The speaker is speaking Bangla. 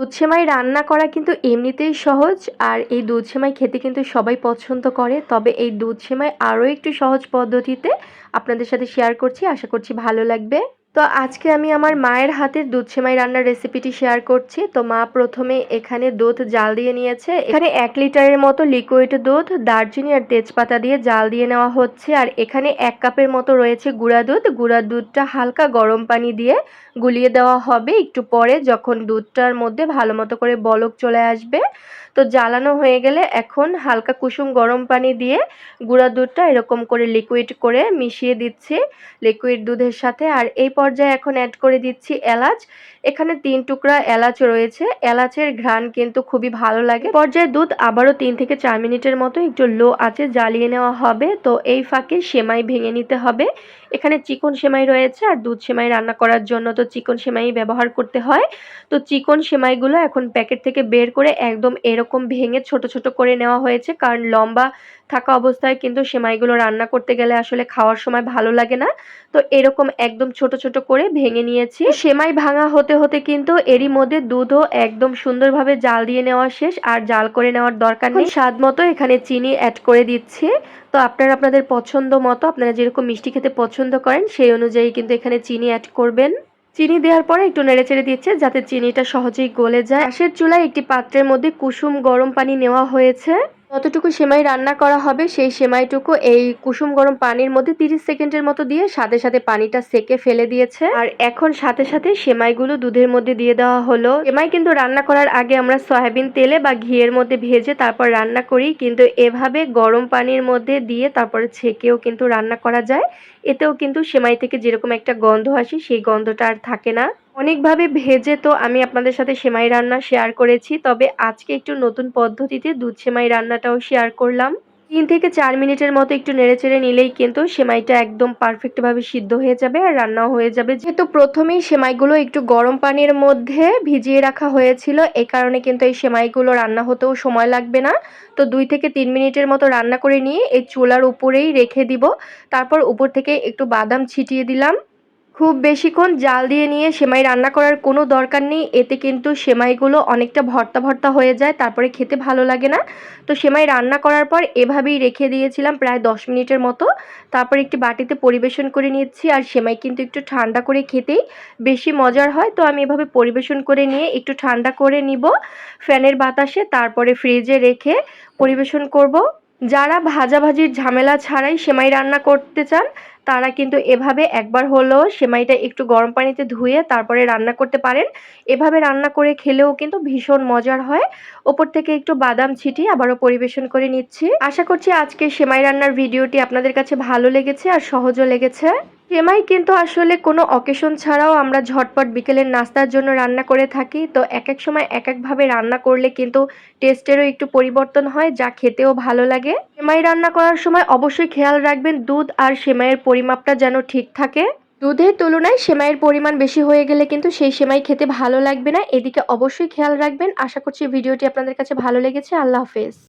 দুধ সেমাই রান্না করা কিন্তু এমনিতেই সহজ, আর এই দুধ সেমাই খেতে কিন্তু সবাই পছন্দ করে। তবে এই দুধ সেমাই আরও একটু সহজ পদ্ধতিতে আপনাদের সাথে শেয়ার করছি। আশা করছি ভালো লাগবে। তো আজকে আমি আমার মায়ের হাতের দুধ সেমাই রান্নার রেসিপিটি শেয়ার করছি। তো মা প্রথমে এখানে দুধ জাল দিয়ে নিয়েছে। এখানে এক লিটারের মতো লিকুইড দুধ, দারচিনি আর তেজপাতা দিয়ে জাল দিয়ে নেওয়া হচ্ছে। আর এখানে এক কাপের মতো রয়েছে গুঁড়া দুধ। গুঁড়া দুধটা হালকা গরম পানি দিয়ে গুলিয়ে দেওয়া হবে। একটু পরে যখন দুধটার মধ্যে ভালো মতো করে বলক চলে আসবে। তো জ্বালানো হয়ে গেলে এখন হালকা কুসুম গরম পানি দিয়ে গুঁড়া দুধটা এরকম করে লিকুইড করে মিশিয়ে দিচ্ছি। লিকুইড দুধের সাথে। আর এই পর্যায়ে এখন অ্যাড করে দিচ্ছি এলাচ। এখানে তিন টুকরা এলাচ রয়েছে। এলাচের ঘ্রাণ কিন্তু খুবই ভালো লাগে। পর্যায়ে দুধ আবারও তিন থেকে চার মিনিটের মতো একটু লো আছে জ্বালিয়ে নেওয়া হবে। তো এই ফাঁকে সেমাই ভেঙে নিতে হবে। এখানে চিকন সেমাই রয়েছে আর দুধ সেমাই রান্না করার জন্য তো চিকন সেমাই ব্যবহার করতে হয়। তো চিকন সেমাইগুলো এখন প্যাকেট থেকে বের করে একদম এরকম ভেঙে ছোট ছোট করে নেওয়া হয়েছে। কারণ লম্বা থাকা অবস্থায় কিন্তু সেমাইগুলো রান্না করতে গেলে আসলে খাওয়ার সময় ভালো লাগে না। তো এরকম একদম ছোট ছোট করে ভেঙে নিয়েছি। সেমাই ভাঙা হতে হতে কিন্তু এরই মধ্যে দুধও একদম সুন্দরভাবে জাল দিয়ে নেওয়া শেষ আর জাল করে নেওয়ার দরকার নেই। স্বাদ মতো এখানে চিনি অ্যাড করে দিচ্ছি। তো আপনারা আপনাদের পছন্দ মতো আপনারা যেরকম মিষ্টি খেতে পছন্দ করেন সেই অনুযায়ী কিন্তু এখানে চিনি অ্যাড করবেন। চিনি দেওয়ার পরে একটু নেড়েচেড়ে দিচ্ছে যাতে চিনিটা সহজেই গলে যায়। পাশের চুলায় একটি পাত্রের মধ্যে কুসুম গরম পানি নেওয়া হয়েছে। যতটুকু সেমাই রান্না করা হবে, সেই সেমাইটুকু এই কুসুম গরম পানির মধ্যে তিরিশ সেকেন্ডের মতো দিয়ে সাথে সাথে পানিটা সেকে ফেলে দিয়েছে। আর এখন সাথে সাথে সেমাইগুলো দুধের মধ্যে দিয়ে দেওয়া হলো। সেমাই কিন্তু রান্না করার আগে আমরা সয়াবিন তেলে বা ঘিয়ের মধ্যে ভেজে তারপর রান্না করি। কিন্তু এভাবে গরম পানির মধ্যে দিয়ে তারপরে ছেঁকেও কিন্তু রান্না করা যায়। এতেও কিন্তু সেমাই থেকে যেরকম একটা গন্ধ আসে, সেই গন্ধটা আর থাকে না। অনেকভাবে ভেজে তো আমি আপনাদের সাথে সেমাই রান্না শেয়ার করেছি, তবে আজকে একটু নতুন পদ্ধতিতে দুধ সেমাই রান্নাটাও শেয়ার করলাম। তিন থেকে চার মিনিটের মতো একটু নেড়েচেড়ে নিলেই কিন্তু সেমাইটা একদম পারফেক্টভাবে সিদ্ধ হয়ে যাবে আর রান্নাও হয়ে যাবে। যেহেতু প্রথমেই সেমাইগুলো একটু গরম পানির মধ্যে ভিজিয়ে রাখা হয়েছিল, এ কারণে কিন্তু এই সেমাইগুলো রান্না হতেও সময় লাগবে না। তো দুই থেকে তিন মিনিটের মতো রান্না করে নিয়ে এই চুলার উপরেই রেখে দিব। তারপর উপর থেকে একটু বাদাম ছিটিয়ে দিলাম। খুব বেশিক্ষণ জাল দিয়ে নিয়ে সেমাই রান্না করার কোনো দরকার নেই। এতে কিন্তু সেমাইগুলো অনেকটা ভর্তা ভর্তা হয়ে যায়, তারপরে খেতে ভালো লাগে না। তো সেমাই রান্না করার পর এভাবেই রেখে দিয়েছিলাম প্রায় দশ মিনিটের মতো। তারপর একটি বাটিতে পরিবেশন করে নিচ্ছি আর সেমাই কিন্তু একটু ঠান্ডা করে খেতেই বেশি মজার হয়। তো আমি এভাবে পরিবেশন করে নিয়ে একটু ঠান্ডা করে নিব ফ্যানের বাতাসে, তারপরে ফ্রিজে রেখে পরিবেশন করব। যারা ভাজাভাজির ঝামেলা ছাড়াই সেমাই রান্না করতে চান তারা কিন্তু এভাবে একবার হলেও সেমাইটা একটু গরম পানিতে ধুয়ে তারপরে রান্না করতে পারেন। এভাবে রান্না করে খেলেও কিন্তু ভীষণ মজার হয়। ওপর থেকে একটু বাদাম ছিটি আবারও পরিবেশন করে নিচ্ছি। আশা করছি আজকে সেমাই রান্নার ভিডিওটি আপনাদের কাছে ভালো লেগেছে আর সহজও লেগেছে। সেমাই কিন্তু আসলে কোনো অকেশন ছাড়াও আমরা ঝটপট বিকেলের নাস্তার জন্য রান্না করে থাকি। তো এক এক সময় এক একভাবে রান্না করলে কিন্তু টেস্টেরও একটু পরিবর্তন হয়, যা খেতেও ভালো লাগে। সেমাই রান্না করার সময় অবশ্যই খেয়াল রাখবেন দুধ আর সেমাইয়ের পরিমাপটা যেন ঠিক থাকে। দুধের তুলনায় সেমাইয়ের পরিমাণ বেশি হয়ে গেলে কিন্তু সেই সেমাই খেতে ভালো লাগবে না। এদিকে অবশ্যই খেয়াল রাখবেন। আশা করছি ভিডিওটি আপনাদের কাছে ভালো লেগেছে। আল্লাহ হাফেজ।